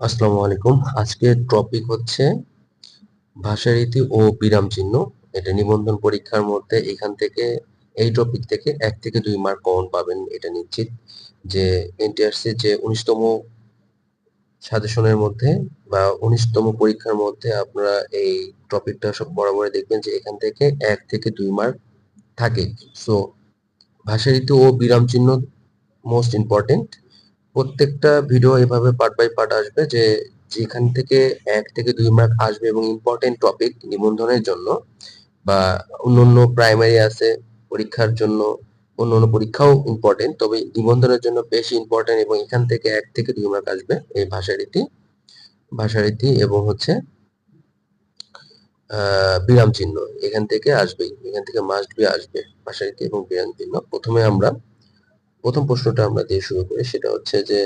আসসালামু আলাইকুম। আজকের টপিক হচ্ছে ভাষারীতি ও বিরাম চিহ্ন। এটা নিবন্ধন পরীক্ষার মধ্যে এখান থেকে, এই টপিক থেকে এক থেকে দুই মার্ক কমন পাবেন, এটা নিশ্চিত। যে এনটিআরসি যে উনিশতম সাজেশনের মধ্যে বা উনিশতম পরীক্ষার মধ্যে আপনারা এই টপিকটা সব বরাবর দেখবেন যে এখান থেকে এক থেকে দুই মার্ক থাকে। সো ভাষারীতি ও বিরাম চিহ্ন মোস্ট ইম্পর্টেন্ট প্রত্যেকটা ভিডিও এভাবে পার্ট বাই পার্ট আসবে যে যেখান থেকে এক থেকে দুই মার্ক আসবে এবং ইম্পর্টেন্ট টপিক নিবন্ধনের জন্য বা অন্যান্য প্রাইমারি আছে পরীক্ষার জন্য অন্যান্য পরীক্ষাও ইম্পর্টেন্ট তবে নিবন্ধনের জন্য বেশি ইম্পর্টেন্ট এবং এখান থেকে এক থেকে দুই মার্ক আসবে এই ভাষারীতি ভাষারীতি এবং হচ্ছে বিরাম চিহ্ন, এখান থেকে আসবেই, এখান থেকে মাস্ট বি আসবে ভাষারীতি এবং বিরাম চিহ্ন। প্রথমে আমরা প্রথম প্রশ্নটা আমরা দিয়ে শুরু করি, সেটা হচ্ছে যে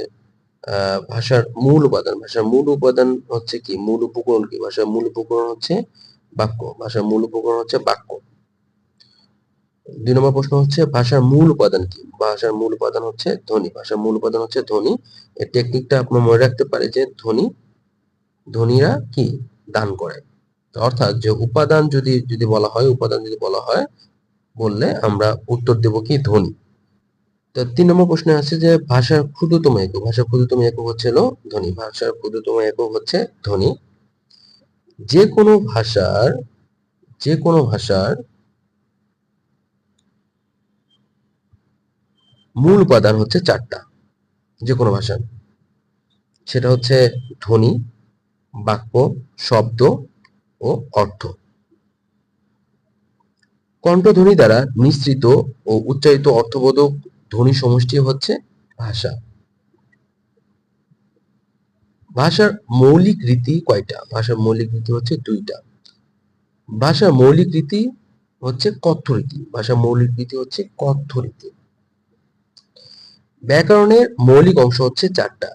ভাষার মূল উপাদান, ভাষার মূল উপাদান হচ্ছে কি? মূল উপকরণ কি? ভাষার মূল উপকরণ হচ্ছে বাক্য, ভাষার মূল উপকরণ হচ্ছে বাক্য। দুই নম্বর প্রশ্ন হচ্ছে, ভাষার মূল উপাদান কি? ভাষার মূল উপাদান হচ্ছে ধ্বনি, ভাষার মূল উপাদান হচ্ছে ধ্বনি। এই টেকনিকটা আপনার মনে রাখতে পারে যে, ধ্বনি, ধ্বনিরা কি? দান করে। অর্থাৎ যে উপাদান যদি যদি বলা হয়, উপাদান যদি বলা হয়, বললে আমরা উত্তর দেব কি? ধ্বনি। তো তিন নম্বর প্রশ্নে আছে যে ভাষার ক্ষুদ্রতম একক। ভাষার ক্ষুদ্রতম একক হচ্ছে হলো ধ্বনি। ভাষার ক্ষুদ্রতম একক হচ্ছে ধ্বনি। যে কোনো ভাষার, যে কোনো ভাষার মূল উপাদান হচ্ছে চারটা, যে কোনো ভাষার। সেটা হচ্ছে ধ্বনি, বাক্য, শব্দ ও অর্থ। কণ্ঠধ্বনি দ্বারা মিশ্রিত ও উচ্চারিত অর্থবোধক ধ্বনি সমষ্টি হচ্ছে ভাষা। ভাষার মৌলিক রীতি কয়টা? ভাষার মৌলিক রীতি হচ্ছে দুইটা। ভাষার মৌলিক রীতি হচ্ছে কথ্য রীতি ভাষার মৌলিক রীতি হচ্ছে কথ্য রীতি ব্যাকরণের মৌলিক অংশ হচ্ছে চারটা।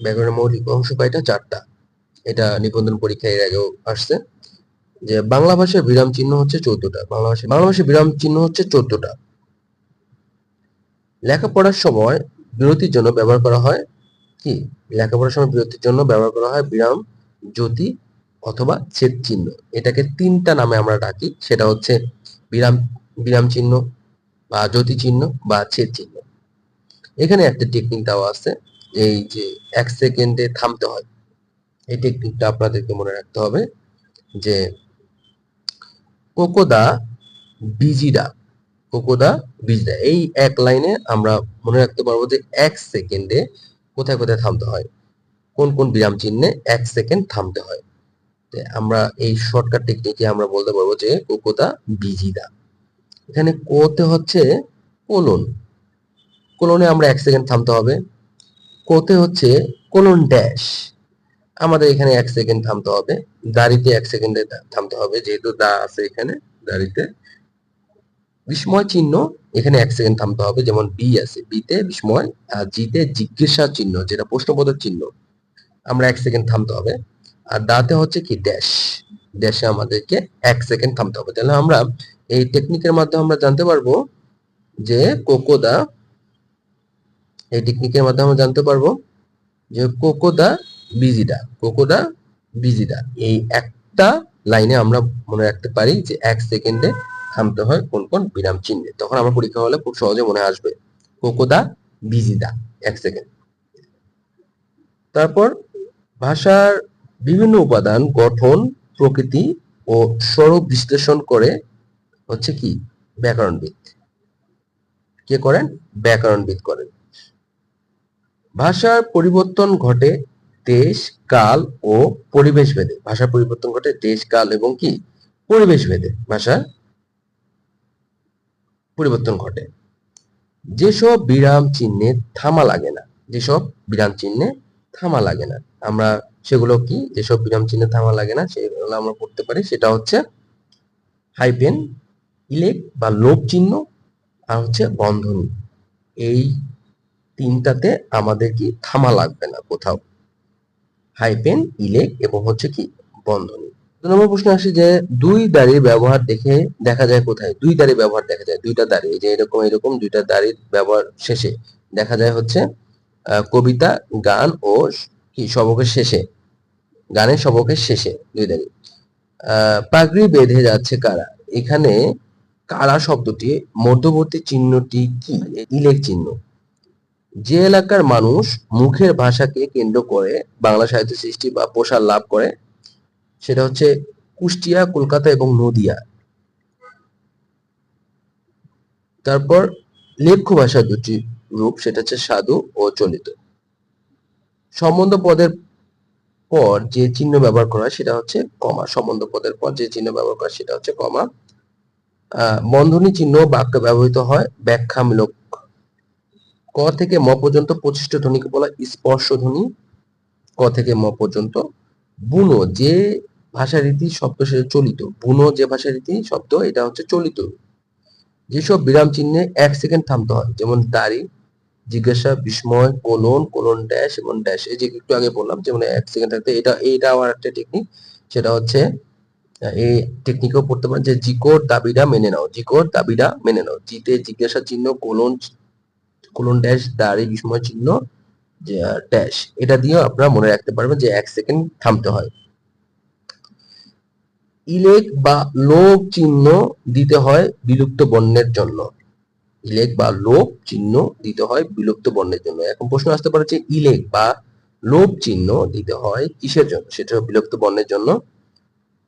ব্যাকরণের মৌলিক অংশ কয়টা? চারটা। এটা নিবন্ধন পরীক্ষায় এর আগেও আসছে যে বাংলা ভাষায় বিরাম চিহ্ন হচ্ছে চোদ্দটা। বাংলা ভাষায় বাংলা ভাষায় বিরাম চিহ্ন হচ্ছে চোদ্দটা। লেখাপড়ার সময় বিরতির জন্য ব্যবহার করা হয় কি? লেখাপড়ার সময় বিরতির জন্য ব্যবহার করা হয় বিরাম, জ্যোতি অথবা ছেদ চিহ্ন। এটাকে তিনটা নামে আমরা ডাকি। সেটা হচ্ছে বিরাম বিরাম চিহ্ন বা জ্যোতি চিহ্ন বা ছেদ চিহ্ন। এখানে একটা টেকনিক দেওয়া আছে, এই যে এক সেকেন্ডে থামতে হয়। এই টেকনিকটা আপনাদেরকে মনে রাখতে হবে যে কোকোদা, বিজিরা কোকোদা বিজিরা এই এক লাইনে আমরা মনে রাখতে পারব যে এক সেকেন্ডে কোথায় কোথায় থামতে হয়? কোন কোন বিরাম চিহ্নে এক সেকেন্ড থামতে হয়? আমরা এই শর্টকাট টেকনিকে আমরা বলতে পারব যে কোকোদা বিজিদা। এখানে কোতে হচ্ছে কোলন। কোলনে আমরা এক সেকেন্ড থামতে হবে। কোতে হচ্ছে কোলন ড্যাশ। আমাদের এখানে এক সেকেন্ড থামতে হবে। দাড়িতে এক সেকেন্ডে থামতে হবে, যেহেতু দা আছে এখানে, দাড়িতে। বিস্ময় চিহ্ন, এখানে এক সেকেন্ড থামতে হবে, যেমন বি আছে বিতে বিস্ময়, আর জিতে জিজ্ঞাসা চিহ্ন, যেটা প্রশ্নবোধক চিহ্ন। আমরা এক সেকেন্ড থামতে হবে, আর দাতে হচ্ছে কি ড্যাশ ড্যাশে আমাদেরকে এক সেকেন্ড থামতে হবে। তাহলে আমরা এই টেকনিকের মাধ্যমে আমরা জানতে পারব যে কোকোদা, এই টেকনিকের মাধ্যমে আমরা জানতে পারব যে কোকোদা বিজিডা কোকোদা বিজিডা। এই একটা লাইনে আমরা মনে রাখতে পারি যে এক সেকেন্ডে থামতে হয় কোন কোন বিরাম চিহ্নে। তখন আমার পরীক্ষা হলে খুব সহজে মনে আসবে, কোকোদা বিজিদা এক সেকেন্ড তারপর ভাষার বিভিন্ন উপাদান, গঠন, প্রকৃতি ও স্বরূপ বিশ্লেষণ করে হচ্ছে কি? ব্যাকরণবিদ। কে করেন? ব্যাকরণবিদ করেন। ভাষার পরিবর্তন ঘটে দেশ, কাল ও পরিবেশ ভেদে ভাষার পরিবর্তন ঘটে দেশ, কাল এবং কি? পরিবেশ ভেদে ভাষার পরিবর্তন ঘটে। যেসব বিরাম চিহ্নে থামা লাগে না, যেসব বিরাম চিহ্নে থামা লাগে না, আমরা সেগুলো কি? যেসব বিরাম চিহ্নে থামা লাগে না, সেগুলো আমরা পড়তে পারি, সেটা হচ্ছে হাইপেন ইলেক বা লোপ চিহ্ন আর হচ্ছে বন্ধনী। এই তিনটাতে আমাদের কি? থামা লাগবে না কোথাও। হাইপেন ইলেক এবং হচ্ছে কি? বন্ধনী। দু নম্বর প্রশ্ন আসে যে, দুই দাড়ির ব্যবহার দেখে দেখা যায় কোথায়? দুই দাড়ির ব্যবহার দেখা যায়, দুইটা দাড়ি যে এরকম এরকম দুইটা দাড়ির ব্যবহার শেষে দেখা যায় হচ্ছে কবিতা, গান ও কি, সবকের শেষে, গানের সবকের শেষে দুই দাঁড়ি। পাগড়ি বেঁধে যাচ্ছে কারা? এখানে কারা শব্দটি? মধ্যবর্তী চিহ্নটি কি? ইলেক চিহ্ন। যে এলাকার মানুষ মুখের ভাষাকে কেন্দ্র করে বাংলা সাহিত্য সৃষ্টি বা প্রসার লাভ করে সেটা হচ্ছে কুষ্টিয়া, কলকাতা এবং নদিয়া। তারপর লেখ্য ভাষার দুটি রূপ, সেটা হচ্ছে সাধু ও চলিত। সম্বন্ধ পদের পর যে চিহ্ন ব্যবহার করা হয়, সেটা হচ্ছে কমা। সম্বন্ধ পদের পর যে চিহ্ন ব্যবহার করা সেটা হচ্ছে কমা। বন্ধনী চিহ্ন বাক্যে ব্যবহৃত হয়, ব্যাখ্যামূলক। ক থেকে ম পর্যন্ত পঁচিশটা ধ্বনিকে বলা স্পর্শ ধ্বনি ক থেকে ম পর্যন্ত বুনো। যে ভাষা রীতি শব্দ সেটা চলিত। বুনো যে ভাষা রীতি শব্দ, এটা হচ্ছে চলিত। যেসব বিরাম চিহ্নে এক সেকেন্ড থামতে হয়, যেমন দাড়ি, জিজ্ঞাসা, বিস্ময়, কোলন কোলন ড্যাশ এবং ড্যাশ। এই যে একটু আগে বললাম, যেমন এক সেকেন্ড থাকতে, এটা, এইটা আবার একটা টেকনিক সেটা হচ্ছে, এই টেকনিকও পড়তে পারেন যে জিকোর দাবিটা মেনে নাও, জিকোর দাবিটা মেনে নাও। জিতে জিজ্ঞাসা চিহ্ন, কোলন কোলন ড্যাশ, দাড়ি, বিস্ময় চিহ্ন ড্যাশ। এটা দিয়েও আপনারা মনে রাখতে পারবেন যে এক সেকেন্ড থামতে হয়। ইলেক বা লোভ চিহ্ন দিতে হয় বিলুপ্ত বর্ণের জন্য। ইলেক বা লোভ চিহ্ন দিতে হয় বিলুপ্ত বর্ণের জন্য। এখন প্রশ্ন আসতে পারে যে ইলেক বা লোভ চিহ্ন দিতে হয় কিসের জন্য? সেটা বিলুপ্ত বর্ণের জন্য।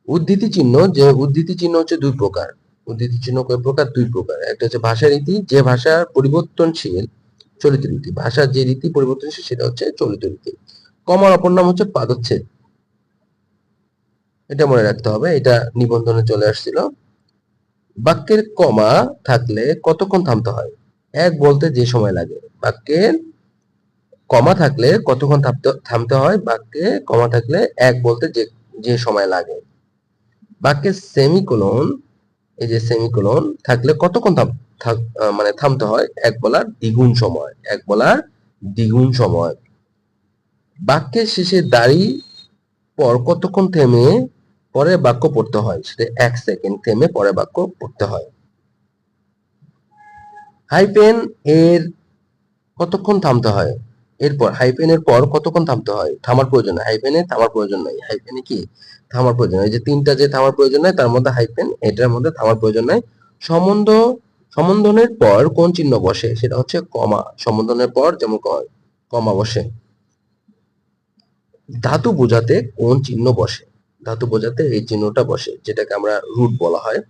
উদ্ধৃতি চিহ্ন, যে উদ্ধৃতি চিহ্ন হচ্ছে দুই প্রকার। উদ্ধৃতি চিহ্ন কয় প্রকার? দুই প্রকার। একটা হচ্ছে ভাষা রীতি, যে ভাষা পরিবর্তনশীল চলিত রীতি। ভাষার যে রীতি পরিবর্তনশীল, সেটা হচ্ছে চলিত রীতি। কমার অপর নাম হচ্ছে পাদচ্ছেদ। এটা মনে রাখতে হবে, এটা নিবন্ধনে চলে আসছিল। বাক্যের কমা থাকলে কতক্ষণ থামতে হয়? এক বলতে যে সময় লাগে। বাক্যের কমা থাকলে কতক্ষণ থামতে হয়? বাক্যে কমা থাকলে এক বলতে যে যে সময় লাগে। বাক্যের সেমিকোলন, এই যে সেমিকোলন থাকলে কতক্ষণ মানে থামতে হয়? এক বলার দ্বিগুণ সময়, এক বলার দ্বিগুণ সময়। বাক্যের শেষে দাড়ি পর কতক্ষণ থেমে পরে বাক্য পড়তে হয়, সেটা এক সেকেন্ড থেমে পরের বাক্য পড়তে হয়। হাইপেন এর কতক্ষণ থামতে হয়? এরপর হাইপেনের পর কতক্ষণ থামতে হয়? থামার প্রয়োজন হাইপেনে থামার প্রয়োজন নাই। হাইপেনে কি? থামার প্রয়োজন এই যে তিনটা যে থামার প্রয়োজন নাই, তার মধ্যে হাইপেন এটার মধ্যে থামার প্রয়োজন নাই। সম্বন্ধ, সম্বন্ধনের পর কোন চিহ্ন বসে? সেটা হচ্ছে কমা। সম্বন্ধনের পর যেমন কমা বসে। ধাতু বোঝাতে কোন চিহ্ন বসে? ধাতু বোঝাতে এই চিহ্নটা বসে, যেটাকে আমরা রুট বলা হয়।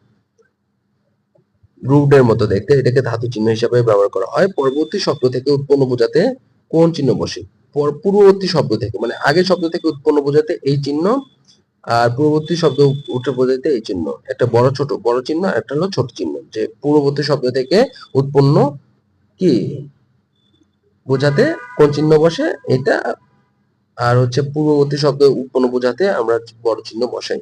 রুটের মতো দেখতে এটাকে ধাতু চিহ্ন হিসাবে ব্যবহার করা হয়। পরবর্তী শব্দ থেকে উৎপন্ন বোঝাতে কোন চিহ্ন বসে? পূর্ববর্তী শব্দ থেকে মানে আগের শব্দ থেকে উৎপন্ন বোঝাতে এই চিহ্ন, আর পূর্ববর্তী শব্দ উঠে বোঝাতে এই চিহ্ন। একটা বড় ছোট, বড় চিহ্ন একটা হলো ছোট চিহ্ন। যে পূর্ববর্তী শব্দ থেকে উৎপন্ন কি? বোঝাতে কোন চিহ্ন বসে? এটা আর হচ্ছে পূর্ববর্তী শব্দ উৎপন্ন বোঝাতে আমরা বড় চিহ্ন বসাই।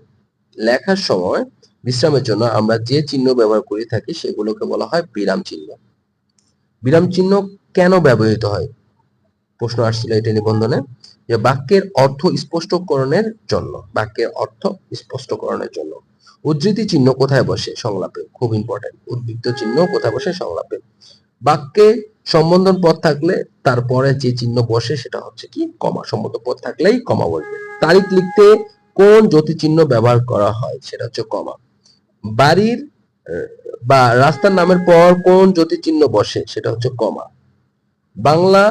লেখার সময় বিশ্রামের জন্য আমরা যে চিহ্ন ব্যবহার করে থাকি সেগুলোকে বলা হয় বিরাম চিহ্ন। বিরাম চিহ্ন কেন ব্যবহৃত হয়? প্রশ্ন আসছিল এটা নিবন্ধনে, যে বাক্যের অর্থ স্পষ্টকরণের জন্য, বাক্যের অর্থ স্পষ্টকরণের জন্য। উদ্ধৃতি চিহ্ন কোথায় বসে? সংলাপে, খুব ইম্পর্টেন্ট উদ্বৃত্ত চিহ্ন কোথায় বসে? সংলাপে। বাক্যে সম্বোধন পদ থাকলে তারপরে যে চিহ্ন বসে সেটা হচ্ছে কি? কমা। সম্বোধন পদ থাকলেই কমা বসবে। তারিখ লিখতে কোন জ্যোতি চিহ্ন ব্যবহার করা হয়? সেটা হচ্ছে কমা। বাড়ির বা রাস্তার নামের পর কোন জ্যোতি চিহ্ন বসে? সেটা হচ্ছে কমা। বাংলা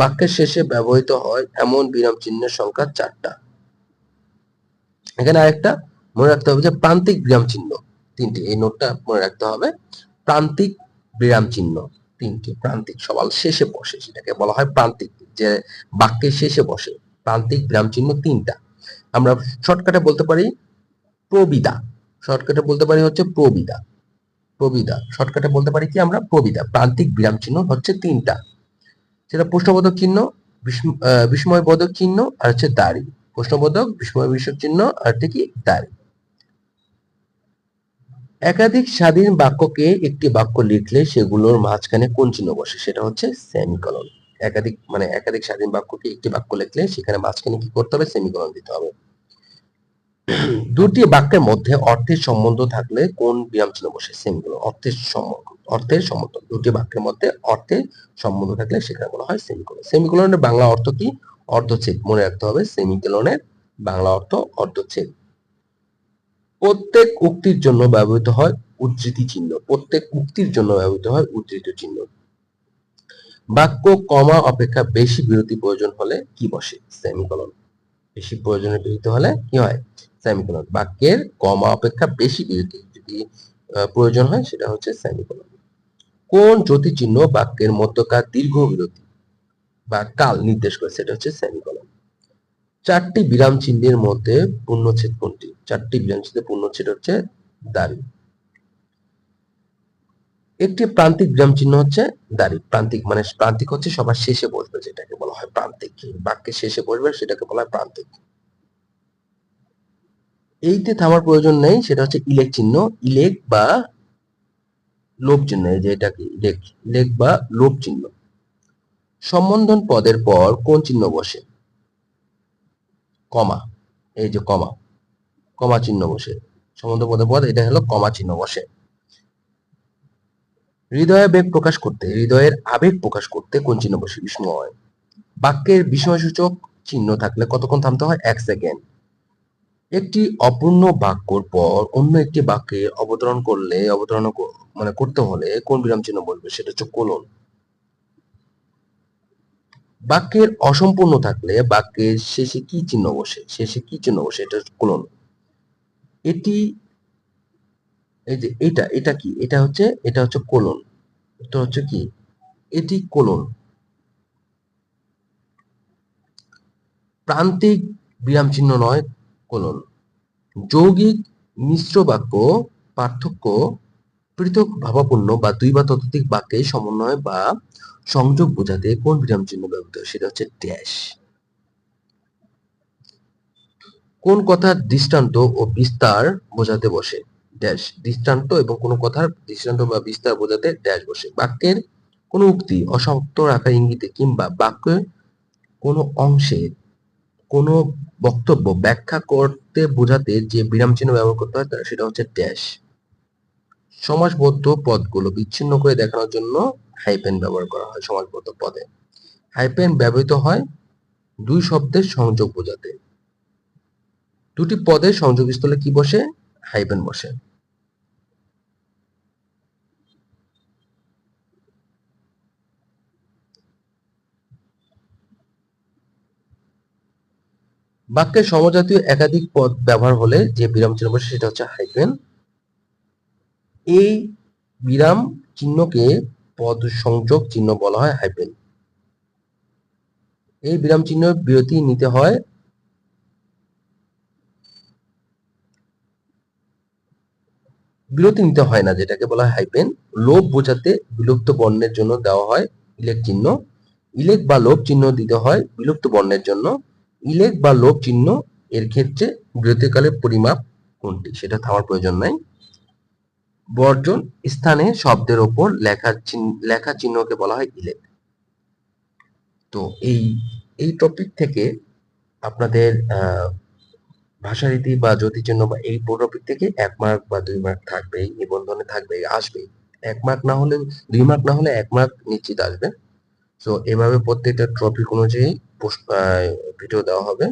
বাক্যের শেষে ব্যবহৃত হয় এমন বিরাম চিহ্নের সংখ্যা চারটা। এখানে আরেকটা মনে রাখতে হবে যে প্রান্তিক বিরাম চিহ্ন তিনটি। এই নোটটা মনে রাখতে হবে। প্রান্তিক বিরাম চিহ্ন। তিনটি, প্রান্তিক সবার শেষে বসে সেটাকে বলা হয় প্রান্তিক, যে বাক্যের শেষে বসে। প্রান্তিক বিরাম চিহ্ন তিনটা। আমরা শর্টকাটে বলতে পারি প্রবিদা। শর্টকাটে বলতে পারি হচ্ছে প্রবিদা। প্রবিদা। শর্টকাটে বলতে পারি কি আমরা? প্রবিদা। প্রান্তিক বিরাম চিহ্ন হচ্ছে তিনটা। সেটা প্রশ্নবোধক চিহ্ন বিস্ময়বোধক চিহ্ন, আর হচ্ছে দাড়ি। প্রশ্নবোধক বিস্ময় বিষয়ক চিহ্ন, আর হচ্ছে কি দাড়ি। একাধিক স্বাধীন বাক্যকে একটি বাক্য লিখলে সেগুলোর মাঝখানে কোন চিহ্ন বসে? সেটা হচ্ছে সেমিকলন একাধিক মানে একাধিক স্বাধীন বাক্যকে একটি বাক্য লিখলে সেখানে মাঝখানে কি করতে হবে? সেমিকলন দিতে হবে। দুটি বাক্যের মধ্যে অর্থের সম্বন্ধ থাকলে কোন বিরাম চিহ্ন বসে? সেমিকলন অর্থের সম্বন্ধ অর্থের সম্বন্ধ। দুটি বাক্যের মধ্যে অর্থের সম্বন্ধ থাকলে সেখানে বলা হয় সেমিকলন সেমিকলনের বাংলা অর্থ কি? অর্ধচ্ছেদ। মনে রাখতে হবে সেমিকোলনের বাংলা অর্থ অর্ধচ্ছেদ। প্রত্যেক উক্তির জন্য ব্যবহৃত হয় উদ্ধৃতি চিহ্ন। প্রত্যেক উক্তির জন্য ব্যবহৃত হয় উদ্ধৃত চিহ্ন। বাক্য, কমা, অপেক্ষা বেশি বিরতি প্রয়োজন হলে কি বসে? সেমিকোলন। বেশি প্রয়োজনের বিরতি হলে কি হয়? সেমিকোলন। বাক্যের কমা, অপেক্ষা বেশি বিরতি যদি প্রয়োজন হয় সেটা হচ্ছে সেমিকোলন। কোন জ্যোতি চিহ্ন বাক্যের মধ্যকার দীর্ঘ বিরতি বা কাল নির্দেশ করে সেটা হচ্ছে সেমিকোলন। চারটি বিরাম চিহ্নের মধ্যে পূর্ণচ্ছেদ কোনটি? চারটি বিরাম চিহ্নের পূর্ণচ্ছেদ হচ্ছে দাড়ি। একটি প্রান্তিক বিরাম চিহ্ন হচ্ছে দাড়ি। প্রান্তিক মানে প্রান্তিক হচ্ছে সবার শেষে বসবে, যেটাকে বলা হয় প্রান্তিক। বাক্যের শেষে বসবে, সেটাকে বলা হয় প্রান্তিক। এইতে থামার প্রয়োজন নেই, সেটা হচ্ছে ইলেক চিহ্ন। ইলেক বা লোভ চিহ্ন, এই যে এটাকে ইলেক ইলেক বা লোভ চিহ্ন। সম্বন্ধন পদের পর কোন চিহ্ন বসে? কমা, এই যে কমা কমা চিহ্ন বসে। সম্বন্ধ পদের পদ এটা হলো কমা চিহ্ন বসে। হৃদয়ে বেগ প্রকাশ করতে, হৃদয়ের আবেগ প্রকাশ করতে কোন চিহ্ন বসে? বিস্ময় বাক্যের বিস্ময়সূচক চিহ্ন থাকলে কতক্ষণ থামতে হয়? এক সেকেন্ড। একটি অপূর্ণ বাক্যর পর অন্য একটি বাক্যে অবতরণ করলে, অবতরণ মানে করতে হলে কোন বিরাম চিহ্ন বলবে সেটা হচ্ছে কোলন। বাক্যের অসম্পূর্ণ থাকলে বাক্যের শেষে কি চিহ্ন বসে? শেষে কি চিহ্ন বসে? এটা কোলন এটি, এই যে এটা এটা কি? এটা হচ্ছে এটা হচ্ছে কোলন। এটা হচ্ছে কি? এটি কোলন। প্রান্তিক বিরাম চিহ্ন নয়, কোলন। যৌগিক মিশ্র বাক্য, পার্থক্য পৃথক ভাবাপূর্ণ বা দুই বা ততোধিক বাক্যে সমন্বয় বা সংযোগ বোঝাতে কোন বিরাম চিহ্ন ব্যবহৃত সেটা হচ্ছে ড্যাশ কোন কথার দৃষ্টান্ত ও বিস্তার বোঝাতে বসে? ড্যাশ দৃষ্টান্ত এবং কোন কথার দৃষ্টান্ত বা বিস্তার বোঝাতে ড্যাশ বসে। বাক্যের কোন উক্তি, অসমাপ্ত রাখার ইঙ্গিতে কিংবা বাক্যের কোন অংশে কোন বক্তব্য ব্যাখ্যা করতে বোঝাতে যে বিরাম চিহ্ন ব্যবহার করতে হয় সেটা হচ্ছে ড্যাশ সমাসবদ্ধ পদগুলো বিচ্ছিন্ন করে দেখানোর জন্য হাইপেন ব্যবহার করা হয় সমাসবদ্ধ পদে। হাইপেন ব্যবহৃত হয় দুই শব্দের সংযোগ বোঝাতে। দুটি পদের সংযোগস্থলে কি বসে? হাইপেন বসে। বাক্যে সমজাতীয় একাধিক পদ ব্যবহার হলে যে বিরাম চিহ্ন বসে সেটা হচ্ছে হাইপেন এই বিরাম চিহ্নকে পদ সংযোগ চিহ্ন বলা হয় হাইপেন। এই বিরাম চিহ্ন বিরতি নিতে হয় বিরতি নিতে হয় না, যেটাকে বলা হয় হাইপেন। লোভ বোঝাতে বিলুপ্ত বর্ণের জন্য দেওয়া হয় ইলেক চিহ্ন। ইলেক বা লোভ চিহ্ন দিতে হয় বিলুপ্ত বর্ণের জন্য। ইলেক বা লোভ চিহ্ন এর ক্ষেত্রে বিরতিকালের পরিমাপ কোনটি? সেটা থামার প্রয়োজন নাই। বর্জন স্থানে শব্দের ওপর লেখা লেখা চিহ্নকে বলা হয় ইলেক। তো এই এই টপিক থেকে আপনাদের ভাষারীতি বা জ্যোতিচিহ্ন বা এই টপিক থেকে এক মার্ক বা দুই মার্ক থাকবে নিবন্ধনে থাকবে আসবে। এক মার্ক না হলে, দুই মার্ক না হলে এক মার্ক নিশ্চিত আসবে। তো এভাবে প্রত্যেকটা টপিক অনুযায়ী ভিডিও দেওয়া হবে।